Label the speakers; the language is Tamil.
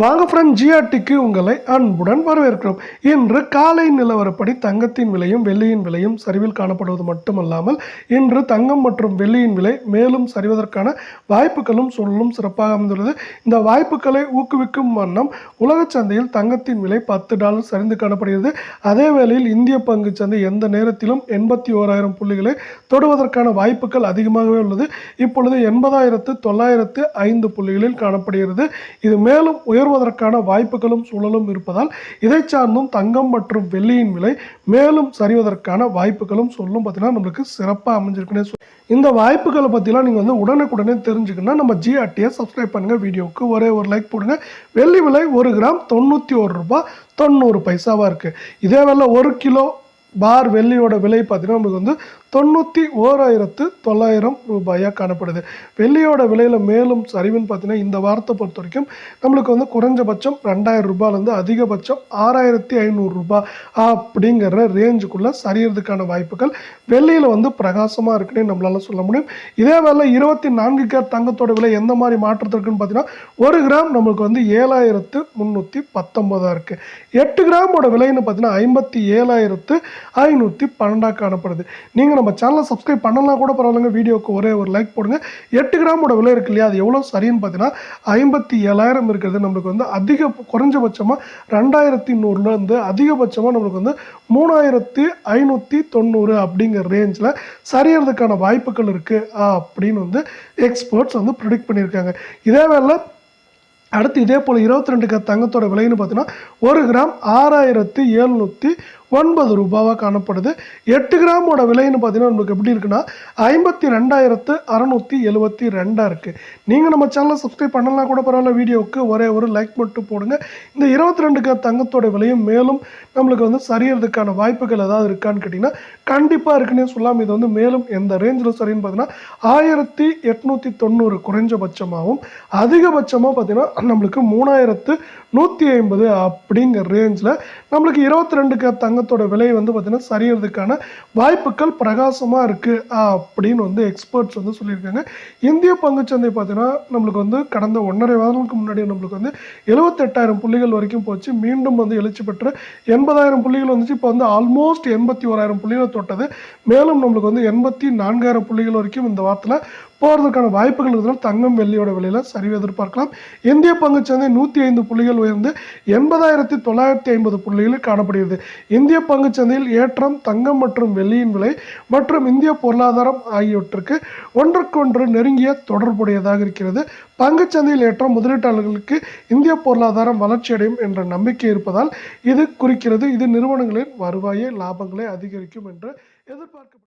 Speaker 1: வாங்க ஃப்ரெண்ட் ஜிஆர்டிக்கு உங்களை அன்புடன் வரவேற்கிறோம். இன்று காலை நிலவரப்படி தங்கத்தின் விலையும் வெள்ளியின் விலையும் சரிவில் காணப்படுவது மட்டுமல்லாமல் இன்று தங்கம் மற்றும் வெள்ளியின் விலை மேலும் சரிவதற்கான வாய்ப்புகளும் சூழலும் சிறப்பாக அமைந்துள்ளது. இந்த வாய்ப்புகளை ஊக்குவிக்கும் வண்ணம் உலக சந்தையில் தங்கத்தின் விலை பத்து டாலர் சரிந்து காணப்படுகிறது. அதே வேளையில் இந்திய பங்கு சந்தை எந்த நேரத்திலும் எண்பத்தி ஓராயிரம் புள்ளிகளை தொடுவதற்கான வாய்ப்புகள் அதிகமாகவே உள்ளது. இப்பொழுது எண்பதாயிரத்து தொள்ளாயிரத்து ஐந்து புள்ளிகளில் காணப்படுகிறது. இது மேலும் உயர் உயர்வதற்கான வாய்ப்புகளும் சூழலும் இருப்பதால் இதை சார்ந்தும் தங்கம் மற்றும் வெள்ளியின் விலை மேலும் சரிவதற்கான வாய்ப்புகளும் சொல்லும் பார்த்தீங்கன்னா நம்மளுக்கு சிறப்பாக அமைஞ்சிருக்குன்னே இந்த வாய்ப்புகளை பற்றிலாம் நீங்கள் வந்து உடனுக்குடனே தெரிஞ்சுக்கணும்னா நம்ம ஜிஆர்டியை சப்ஸ்கிரைப் பண்ணுங்கள் வீடியோவுக்கு ஒரே ஒரு லைக் போடுங்க. வெள்ளி விலை ஒரு கிராம் தொண்ணூற்றி ஒரு ரூபா தொண்ணூறு பைசாவாக இருக்குது இதே வேலை ஒரு கிலோ பார் வெள்ளியோட விலை பார்த்தீங்கன்னா நம்மளுக்கு வந்து தொண்ணூற்றி ஓராயிரத்து தொள்ளாயிரம் ரூபாயாக காணப்படுது. வெள்ளியோட விலையில் மேலும் சரிவுன்னு பார்த்தீங்கன்னா இந்த வாரத்தை பொறுத்த வரைக்கும் நம்மளுக்கு வந்து குறைஞ்சபட்சம் ரெண்டாயிரம் ரூபாயிலேருந்து அதிகபட்சம் ஆறாயிரத்தி ஐநூறு ரூபாய் அப்படிங்கிற ரேஞ்சுக்குள்ளே சரியறதுக்கான வாய்ப்புகள் வெள்ளியில் வந்து பிரகாசமாக இருக்குன்னு நம்மளால் சொல்ல முடியும். இதே வேலை இருபத்தி நான்கு கேர் தங்கத்தோட விலை எந்த மாதிரி மாற்றத்திற்குன்னு பார்த்தீங்கன்னா ஒரு கிராம் நம்மளுக்கு வந்து ஏழாயிரத்து முந்நூற்றி பத்தொம்போதாக இருக்குது எட்டு கிராமோட விலைன்னு பார்த்தீங்கன்னா ஐம்பத்தி ஏழாயிரத்து ஐநூற்றி பன்னெண்டாக காணப்படுது. நீங்கள் நம்ம சேனலை சப்ஸ்கிரைப் பண்ணலாம் கூட பரவாயில்லைங்க. வீடியோக்கு ஒரே ஒரு லைக் போடுங்க. எட்டு கிராமோட விலை இருக்கு இல்லையா? அது எவ்வளோ சரின்னு பார்த்தீங்கன்னா ஐம்பத்தி ஏழாயிரம் இருக்கிறது. நம்மளுக்கு வந்து அதிக குறைஞ்சபட்சமாக ரெண்டாயிரத்தி நூறுலேருந்து அதிகபட்சமாக நம்மளுக்கு வந்து மூணாயிரத்தி ஐநூற்றி தொண்ணூறு அப்படிங்கிற ரேஞ்சில் சரியறதுக்கான வாய்ப்புகள் இருக்குது அப்படின்னு வந்து எக்ஸ்பர்ட்ஸ் வந்து ப்ரிடிக்ட் பண்ணியிருக்காங்க. இதே வேலை அடுத்து இதே போல் இருபத்தி ரெண்டு க தங்கத்தோட விலைன்னு பார்த்தீங்கன்னா ஒரு கிராம் ஆறாயிரத்தி எழுநூற்றி ஒன்பது ரூபாவாக காணப்படுது. எட்டு கிராமோட விலைன்னு பார்த்தீங்கன்னா நம்மளுக்கு எப்படி இருக்குன்னா ஐம்பத்தி ரெண்டாயிரத்து அறநூற்றி எழுபத்தி ரெண்டாக இருக்குது நீங்கள் நம்ம சேனலை சப்ஸ்கிரைப் பண்ணலாம் கூட பரவாயில்ல வீடியோவுக்கு ஒரே ஒரு லைக் மட்டும் போடுங்க. இந்த இருபத்தி ரெண்டு தங்கத்தோட விலையும் மேலும் நம்மளுக்கு வந்து சரியறதுக்கான வாய்ப்புகள் ஏதாவது இருக்கான்னு கேட்டிங்கன்னா கண்டிப்பாக இருக்குன்னே சொல்லாமல் இது வந்து மேலும் எந்த ரேஞ்சில் சரின்னு பார்த்தீங்கன்னா ஆயிரத்தி எட்நூற்றி தொண்ணூறு குறைஞ்சபட்சமாகவும் அதிகபட்சமாக பார்த்தீங்கன்னா நம்மளுக்கு மூணாயிரத்து நூற்றி ஐம்பது அப்படிங்கிற ரேஞ்சில் நம்மளுக்கு இருபத்தி ரெண்டு தங்க தங்கத்தோட விலை வந்து பார்த்திங்கன்னா சரியறதுக்கான வாய்ப்புகள் பிரகாசமாக இருக்குது அப்படின்னு வந்து எக்ஸ்பர்ட்ஸ் வந்து சொல்லியிருக்காங்க. இந்திய பங்குச்சந்தை பார்த்தீங்கன்னா நம்மளுக்கு வந்து கடந்த ஒன்றரை வாரங்களுக்கு முன்னாடி நம்மளுக்கு வந்து எழுபத்தெட்டாயிரம் புள்ளிகள் வரைக்கும் போச்சு. மீண்டும் வந்து எழுச்சி பெற்று எண்பதாயிரம் புள்ளிகள் வந்துச்சு. இப்போ வந்து ஆல்மோஸ்ட் எண்பத்தி ஓராயிரம் புள்ளிகளை தொட்டது. மேலும் நம்மளுக்கு வந்து எண்பத்தி நான்காயிரம் புள்ளிகள் வரைக்கும் இந்த வாரத்தில் போகிறதுக்கான வாய்ப்புகள் இருந்தாலும் தங்கம் வெள்ளியோட விலையில் சரிவு எதிர்பார்க்கலாம். இந்திய பங்குச்சந்தை நூற்றி ஐந்து புள்ளிகள் உயர்ந்து எண்பதாயிரத்தி தொள்ளாயிரத்தி ஐம்பது புள்ளிகளில் காணப்படுகிறது. இந்திய பங்குச்சந்தையில் ஏற்றம் தங்கம் மற்றும் வெள்ளியின் விலை மற்றும் இந்திய பொருளாதாரம் ஆகியவற்றுக்கு ஒன்றுக்கொன்று நெருங்கிய தொடர்புடையதாக இருக்கிறது. பங்குச்சந்தையில் ஏற்றம் முதலீட்டாளர்களுக்கு இந்திய பொருளாதாரம் வளர்ச்சியடையும் என்ற நம்பிக்கை இருப்பதால் இது குறிக்கிறது. இது நிறுவனங்களின் வருவாயை லாபங்களை அதிகரிக்கும் என்று எதிர்பார்க்க